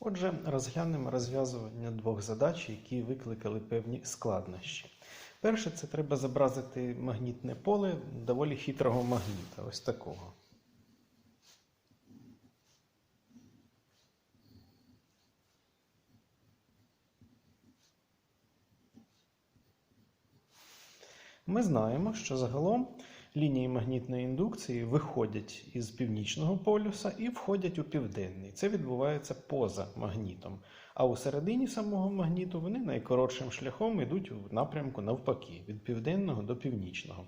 Отже, розглянемо розв'язування двох задач, які викликали певні складнощі. Перше, це треба зобразити магнітне поле доволі хитрого магніта, ось такого. Ми знаємо, що загалом лінії магнітної індукції виходять із північного полюса і входять у південний. Це відбувається поза магнітом. А у середині самого магніту вони найкоротшим шляхом йдуть в напрямку навпаки, від південного до північного.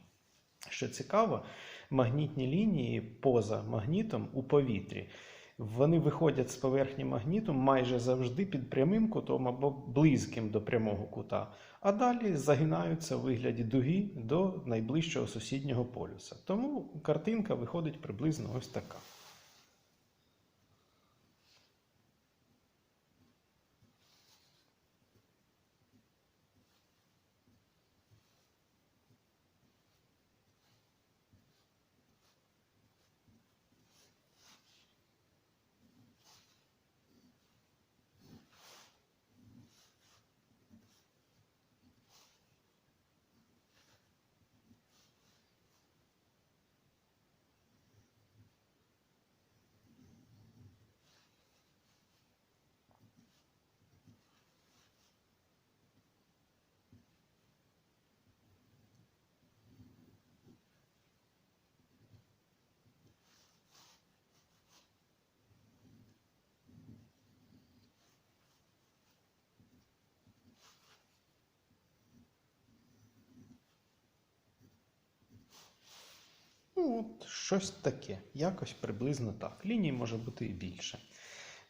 Що цікаво, магнітні лінії поза магнітом у повітрі. Вони виходять з поверхні магніту майже завжди під прямим кутом або близьким до прямого кута, а далі загинаються у вигляді дуги до найближчого сусіднього полюса. Тому картинка виходить приблизно ось така. Ну, от щось таке, якось приблизно так. Ліній може бути і більше.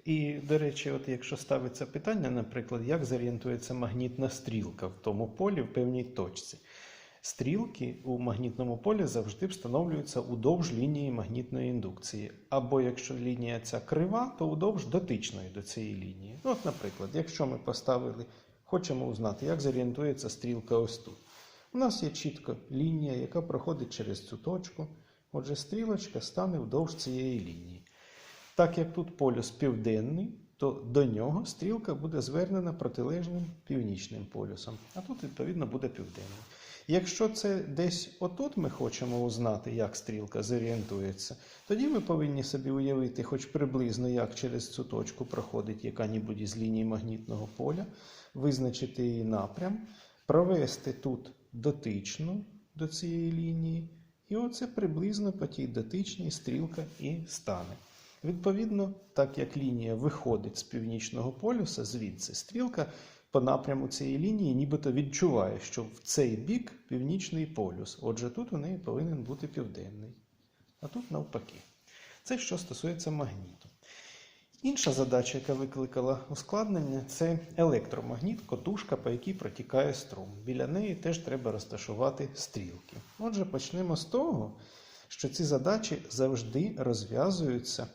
І, до речі, от якщо ставиться питання, наприклад, як зорієнтується магнітна стрілка в тому полі в певній точці. Стрілки у магнітному полі завжди встановлюються уздовж лінії магнітної індукції. Або якщо лінія ця крива, то удовж дотичної до цієї лінії. От, наприклад, якщо ми поставили, хочемо узнати, як зорієнтується стрілка ось тут. У нас є чітко лінія, яка проходить через цю точку. Отже, стрілочка стане вдовж цієї лінії. Так як тут полюс південний, то до нього стрілка буде звернена протилежним північним полюсом, а тут, відповідно, буде південний. Якщо це десь отут ми хочемо узнати, як стрілка зорієнтується, тоді ми повинні собі уявити, хоч приблизно, як через цю точку проходить яка-небудь із ліній магнітного поля, визначити її напрям, провести тут дотичну до цієї лінії, і оце приблизно по тій дотичній стрілка і стане. Відповідно, так як лінія виходить з північного полюса, звідси стрілка по напряму цієї лінії нібито відчуває, що в цей бік північний полюс. Отже, тут у неї повинен бути південний. А тут навпаки. Це що стосується магніту. Інша задача, яка викликала ускладнення, це електромагніт, котушка, по якій протікає струм. Біля неї теж треба розташувати стрілки. Отже, почнемо з того, що ці задачі завжди розв'язуються.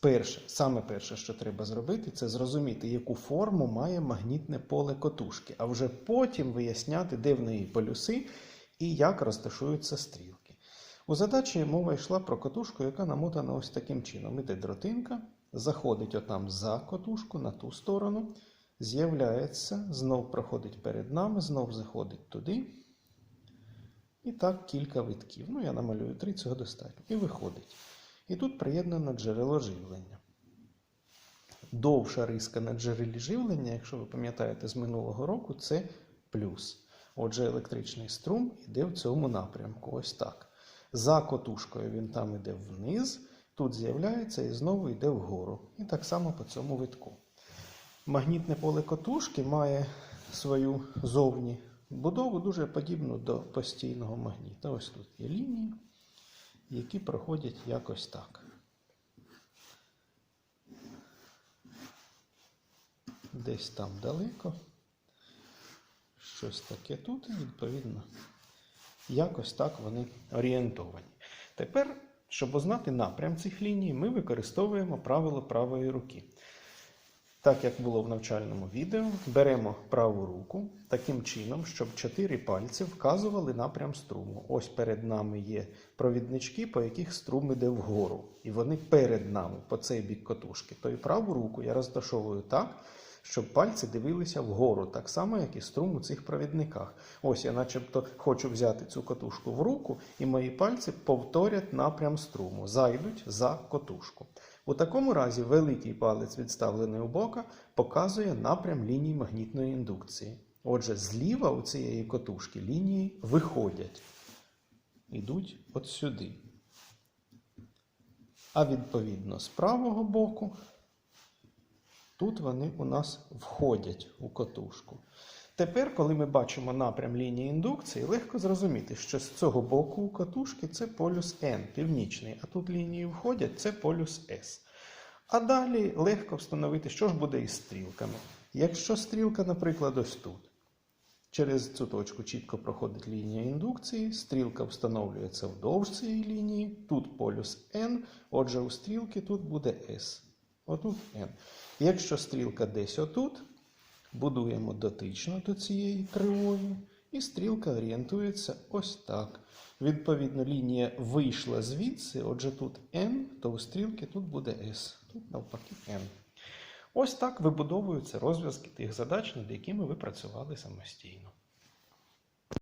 Перше, саме перше, що треба зробити, це зрозуміти, яку форму має магнітне поле котушки, а вже потім виясняти, де в неї полюси і як розташуються стрілки. У задачі мова йшла про котушку, яка намотана ось таким чином. Іде дротинка, заходить отам за котушку на ту сторону, з'являється, знов проходить перед нами, знов заходить туди. І так кілька витків. Ну, я намалюю три, цього достатньо. І виходить. І тут приєднано джерело живлення. Довша риска на джерелі живлення, якщо ви пам'ятаєте з минулого року, це плюс. Отже, електричний струм йде в цьому напрямку. Ось так. За котушкою він там йде вниз, тут з'являється і знову йде вгору. І так само по цьому витку. Магнітне поле котушки має свою зовні будову дуже подібну до постійного магніта. Ось тут є лінії, які проходять якось так. Десь там далеко. Щось таке тут, і відповідно, якось так вони орієнтовані. Тепер, щоб узнати напрям цих ліній, ми використовуємо правило правої руки. Так як було в навчальному відео, беремо праву руку таким чином, щоб чотири пальці вказували напрям струму. Ось перед нами є провіднички, по яких струм іде вгору. І вони перед нами по цей бік котушки. То і праву руку я розташовую так, щоб пальці дивилися вгору, так само, як і струм у цих провідниках. Ось я начебто хочу взяти цю котушку в руку, і мої пальці повторять напрям струму, зайдуть за котушку. У такому разі великий палець, відставлений у бока, показує напрям лінії магнітної індукції. Отже, зліва у цієї котушки лінії виходять, йдуть от сюди. А відповідно з правого боку Тут вони у нас входять у котушку. Тепер, коли ми бачимо напрям лінії індукції, легко зрозуміти, що з цього боку у котушки це полюс N, північний, а тут лінії входять це полюс S. А далі легко встановити, що ж буде із стрілками. Якщо стрілка, наприклад, ось тут. Через цю точку чітко проходить лінія індукції, стрілка встановлюється вдовж цієї лінії, тут полюс N, отже, у стрілки тут буде S. Отут N. Якщо стрілка десь отут, будуємо дотично до цієї кривої, і стрілка орієнтується ось так. Відповідно, лінія вийшла звідси, отже тут N, то у стрілки тут буде S. Тут навпаки N. Ось так вибудовуються розв'язки тих задач, над якими ви працювали самостійно.